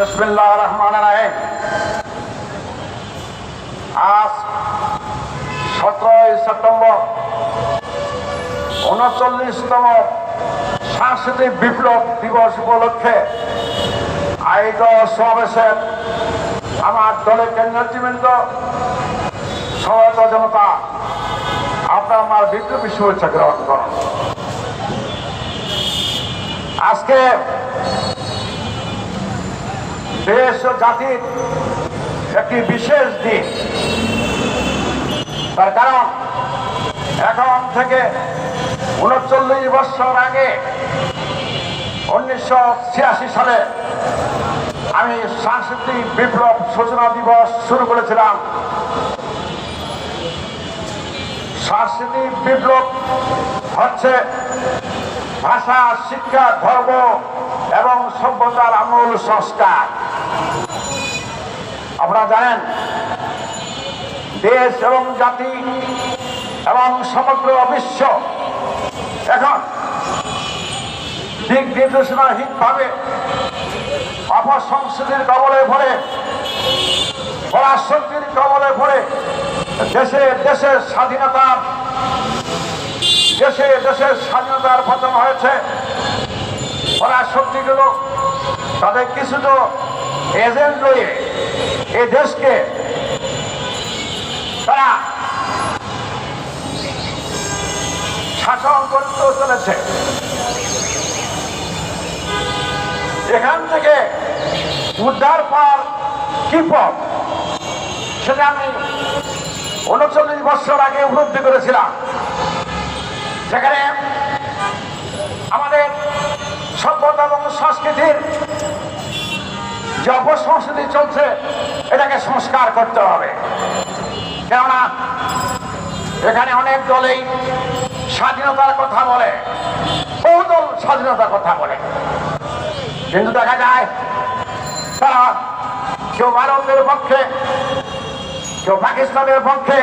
বিসমিল্লাহ রহমান রাহিম। আজ সতেরোই সেপ্টেম্বর উনচল্লিশতম সাংস্কৃতিক বিপ্লব দিবস উপলক্ষে আয়োজিত সমাবেশের আমার দলের কেন্দ্রবৃন্দ সহায়ত জনতা, আপনার আমার বিপ্লবী শুভেচ্ছা গ্রহণ করুন। আজকে দেশ ও জাতির একটি বিশেষ দিন। তার কারণ, এখন থেকে উনচল্লিশ বছর আগে, উনিশশো ছিয়াশি সালে আমি সাংস্কৃতিক বিপ্লব সূচনা দিবস শুরু করেছিলাম। সাংস্কৃতিক বিপ্লব হচ্ছে ভাষা, শিক্ষা, ধর্ম এবং সভ্যতার আমূল সংস্কার। আপনারা জানেন, দেশ এবং জাতি এবং সমগ্র বিশ্ব এখন দিক নির্দেশনাহীনভাবে অপসংস্কৃতির কবলে পড়ে পরাশক্তির কবলে ভরে দেশে দেশের স্বাধীনতা, দেশে দেশের স্বাধীনতার পতন হয়েছে। পরাশক্তিগুলো তাদের কিছু তো এজেন্ট লয়ে এই দেশকে তারা শাসন করতে চলেছে। এখান থেকে উদ্ধার পাওয়ার কি পথ? সেটা আমি উনচল্লিশ বছর আগে উপলব্ধি করেছিলাম। সেখানে আমাদের সভ্যতা এবং সংস্কৃতির যে অপসংস্কৃতি চলছে, এটাকে সংস্কার করতে হবে। কেননা, এখানে অনেক দলেই স্বাধীনতার কথা বলে, বহু দল স্বাধীনতার কথা বলে। কিন্তু দেখা যায়, তারা কেউ ভারতের পক্ষে, কেউ পাকিস্তানের পক্ষে,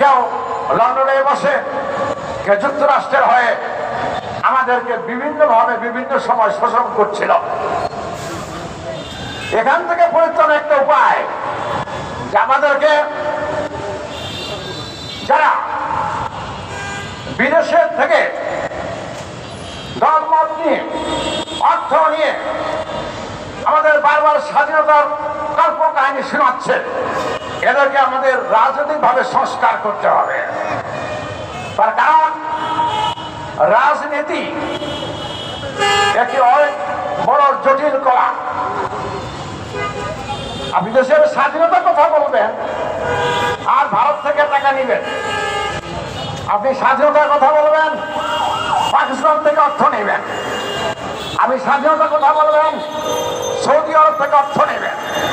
কেউ লন্ডনে বসে, কেউ যুক্তরাষ্ট্রের হয়ে আমাদেরকে বিভিন্নভাবে বিভিন্ন সময় শোষণ করছিল। এখান থেকে পরিত্রাণ একটা উপায়, যে আমাদেরকে যারা বিদেশের থেকে দলমত নিয়ে, অর্থ নিয়ে আমাদের বারবার স্বাধীনতার কল্প কাহিনী শোনাচ্ছে, এদেরকে আমাদের রাজনৈতিকভাবে সংস্কার করতে হবে। তার কারণ রাজনীতি একটি বড় জটিল কলা। আপনি দেশের স্বাধীনতার কথা বলবেন, আর ভারত থেকে টাকা নেবেন। আপনি স্বাধীনতার কথা বলবেন, পাকিস্তান থেকে অর্থ নেবেন। আপনি স্বাধীনতার কথা বলবেন, সৌদি আরব থেকে অর্থ নেবেন।